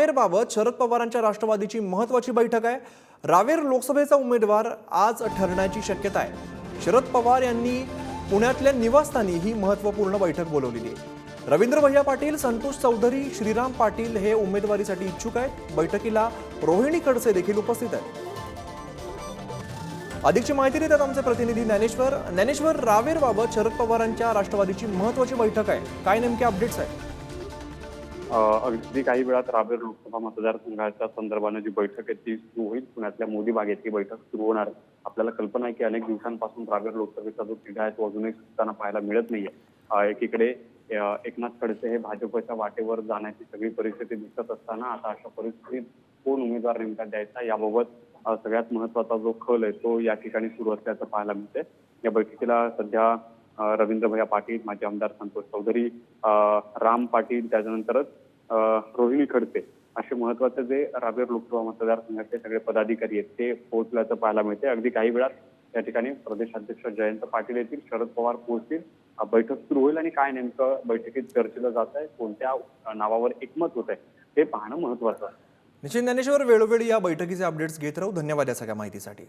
रावेरबाबत शरद पवारांच्या राष्ट्रवादीची महत्वाची बैठक आहे. रावेर लोकसभेचा उमेदवार आज ठरण्याची शक्यता आहे. शरद पवार यांनी पुण्यातल्या निवासस्थानी ही महत्त्वपूर्ण बैठक बोलवलेली आहे. रवींद्र भैया पाटील संतोष चौधरी श्रीराम पाटील हे उमेदवारीसाठी इच्छुक आहेत. बैठकीला रोहिणी खडसे देखील उपस्थित आहेत. अधिकची माहिती देतात आमचे प्रतिनिधी ज्ञानेश्वर. ज्ञानेश्वर रावेरबाबत शरद पवारांच्या राष्ट्रवादीची महत्वाची बैठक आहे. काय नेमके अपडेट्स आहेत? अगदी काही वेळात रावेर लोकसभा मतदारसंघाच्या संदर्भाने जी बैठक आहे ती सुरू होईल. पुण्यातल्या मोदी बागेत ही बैठक सुरू होणार आहे. आपल्याला कल्पना आहे की अनेक दिवसांपासून रावेर लोकसभेचा जो तिढा आहे तो अजूनही सुटताना पाहायला मिळत नाहीये. एकीकडे एकनाथ खडसे हे भाजपच्या वाटेवर जाण्याची सगळी परिस्थिती दिसत असताना आता अशा परिस्थितीत कोण उमेदवार नेमका द्यायचा याबाबत सगळ्यात महत्त्वाचा जो खल आहे तो या ठिकाणी सुरू असल्याचं पाहायला मिळते या बैठकीला सध्या रवींद्र भैया पाटील माजी आमदार संतोष चौधरी राम पाटील त्याच्यानंतरच रोहिणी खडसे असे महत्त्वाचे जे रावेर लोकसभा मतदारसंघाचे सगळे पदाधिकारी आहेत ते पोहोचल्याचं पाहायला मिळते अगदी काही वेळात या ठिकाणी प्रदेशाध्यक्ष जयंत पाटील येतील शरद पवार पोहोचतील बैठक सुरू होईल आणि काय नेमकं बैठकीत चर्चेलं जात आहे कोणत्या नावावर एकमत होत आहे हे पाहणं महत्वाचं आहे. निश्चित ज्ञानेश्वर वेळोवेळी या बैठकीचे अपडेट्स घेत राहू. धन्यवाद या सगळ्या माहितीसाठी.